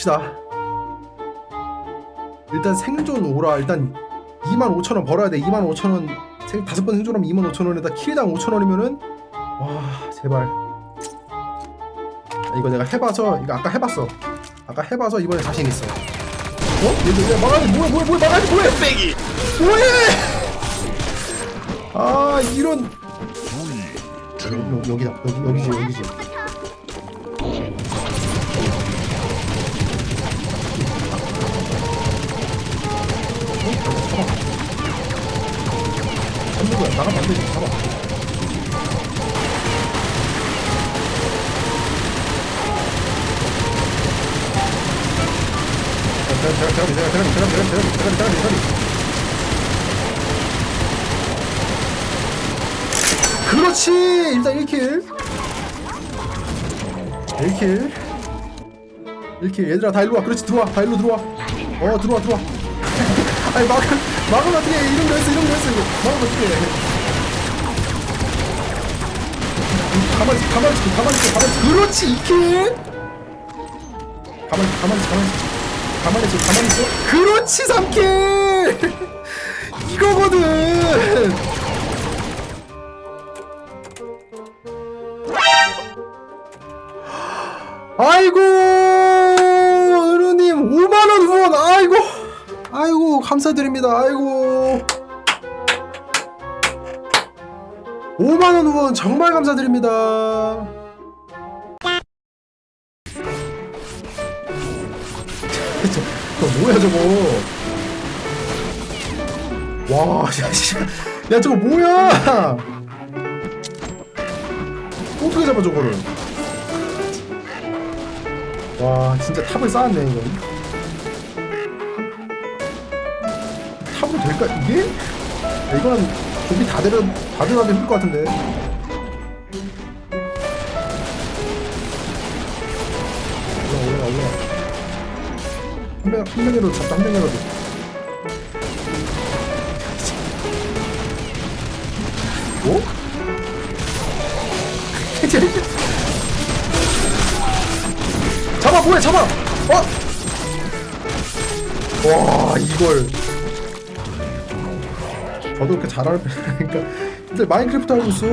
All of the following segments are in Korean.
봅시다. 일단 생존 오라 일단 25,000원 벌어야 돼. 25,000원 생 다섯 번 생존하면 25,000원에다 킬당 5,000원이면은 와 제발. 아, 이거 내가 해봐서 이거 아까 해봤어. 아까 해봐서 이번에 자신 있어. 어? 얘들 야 막아야지 뭐야 뭐야 뭐야 막아야지 뭐해 빼기 뭐해? 아 이런 여, 여기다 여기 여기지 여기지. 나가면 안 되지. 잡아. 대가리 대가리 대가리 대가리 대가리 대가리 대가리 대가리 대가리 그렇지! 일단 1킬. 1킬. 1킬. 얘들아 다 일로와. 그렇지 들어와. 다 일로 들어와. 어 들어와 들어와. 아니 막을 막으면 어떻게 이런 거 했어 이런 거 했어 이거. 막으면 어떻게 가만히 있어 가만히 있어 가만히 있어 가만히 있어. 그렇지 2킬 가만히 있어 가만히 있어 가만히 있어. 가만히 있어 가만히 있어. 그렇지 3킬 이거거든 감사드립니다. 아이고. 5만원 후원 정말 감사드립니다. 저, 저 뭐야 저거? 와 야, 씨. 야 저거 뭐야? 어떻게 잡아 저거를? 와 진짜 탑을 쌓았네 이건 탑으로 될까? 이게? 야, 이건 좀비 다 데려 다 들어가기 힘들 것 같은데. 올라 올라 올라 한명 한 명이라도 잡자 한 명이라도. 오? 잡아 뭐해 잡아! 어? 와 이걸 저도 그렇게 잘하는 편이니까. 근데 마인크래프트 하고 있어.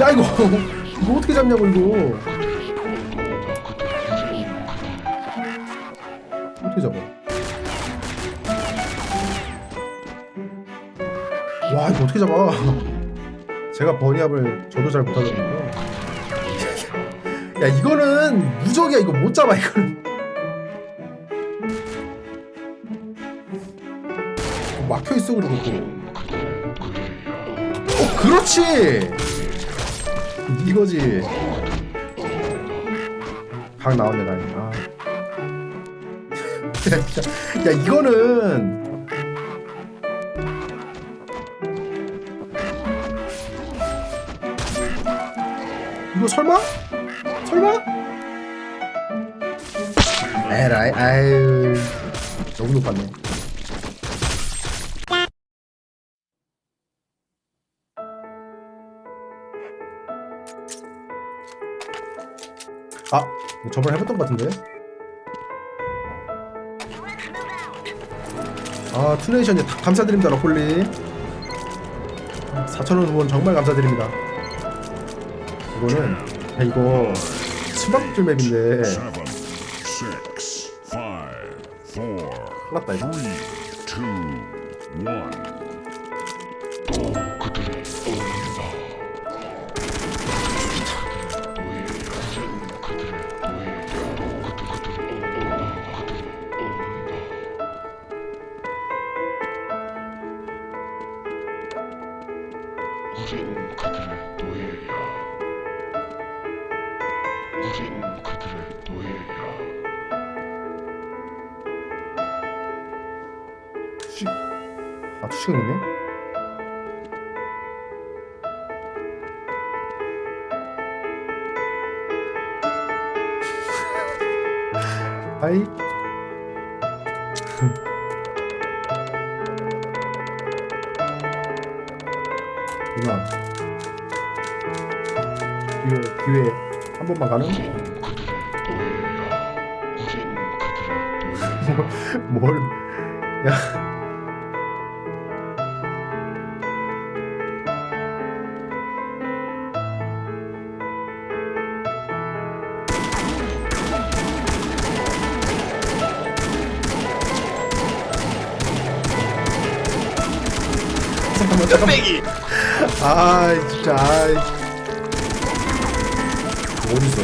야 이거. 이거 어떻게 잡냐고 이거. 어떻게 잡아? 와 이거 어떻게 잡아? 제가 버니압을 저도 잘 못하거든요. 야 이거는 무적이야. 이거 못 잡아 이거는 어, 막혀 있어 그리고 어 그렇지 이거지 각 나왔네 다행히 아. 야 이거는 이거 설마? 설마? 에라이 아유 너무 높았네 아 저번에 해봤던 것 같은데? 아 투네이션이 다 감사드립니다 러폴리. 4천원 후원 정말 감사드립니다. 이거는 야 이거 수박줄 맵인데. 큰일났다 이거 수직 아 수직은 있네 하이. 누나. 기회 기회 한 번만 가는 뭘, 야. 빼기. 아 진짜 아이. 어디 있어?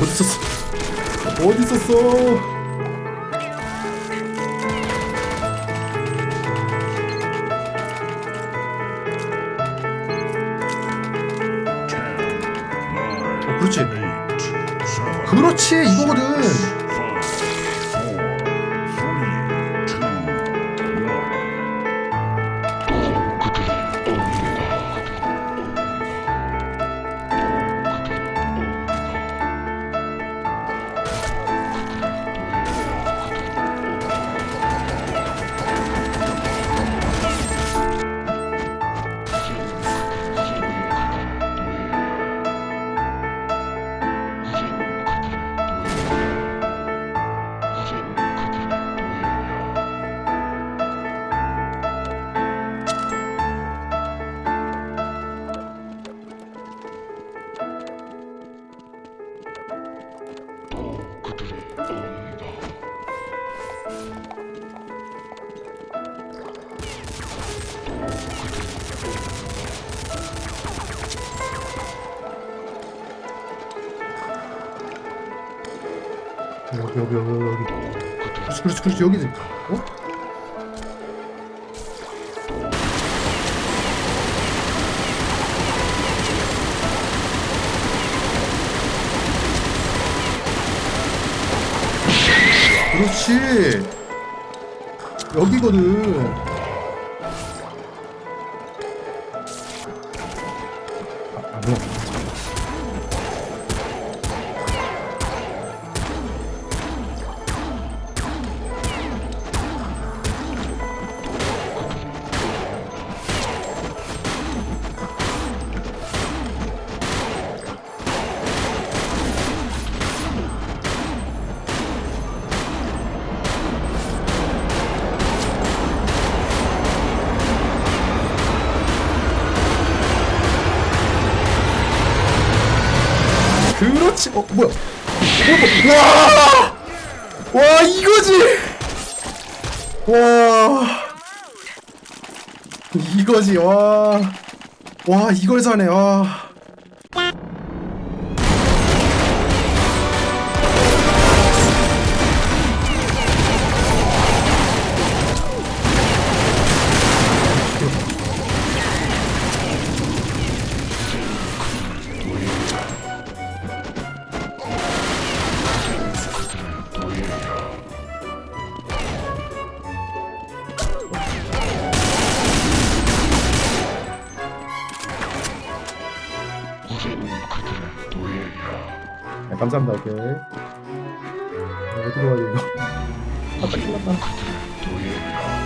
어디 있었어? 어디 있었어? 어, 그렇지. 그렇지 이거거든. 여기 여기 여기 여기. 그렇지 그렇지 그렇지 여기지. 어? 그렇지. 여기거든. 아, 아 뭐야? 이거지. 와. 이거지. 와. 와 이걸 사네. 와. 우린 그들의 노예야. 네, 감사합니다. 오케이. 어디로 가야 돼 이거? 아따 큰일 났다. 그들의 노예야.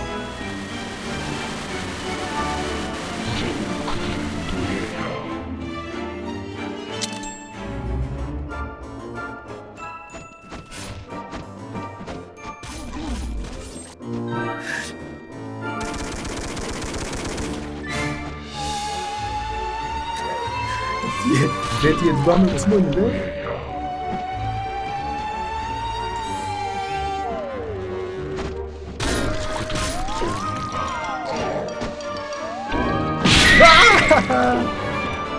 뒤에 내 뒤에 누가 한 명 숨어 있는데? 아!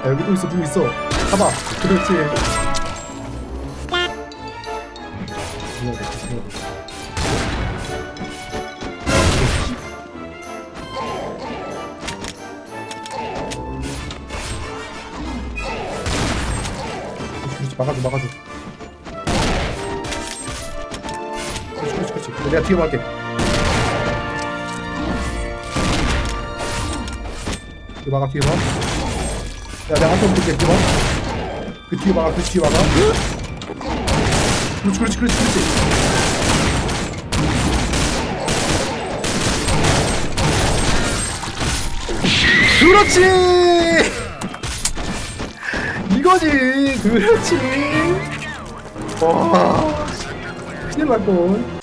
야, 여기 또 있어, 누구 있어? 가봐. 그렇지. 막아줘, 막아줘. 그렇지, 그렇지, 그렇지. 내가 뒤에 막게. 뒤에 막아, 뒤에 막아. 야, 내가 한번 볼게, 뒤에 막아. 그 뒤에 막아, 그 뒤에 막아. 그렇지, 그렇지, 그렇지, 그렇지. 그렇지! 이거지! 그렇지! 와. 큰일 날뻔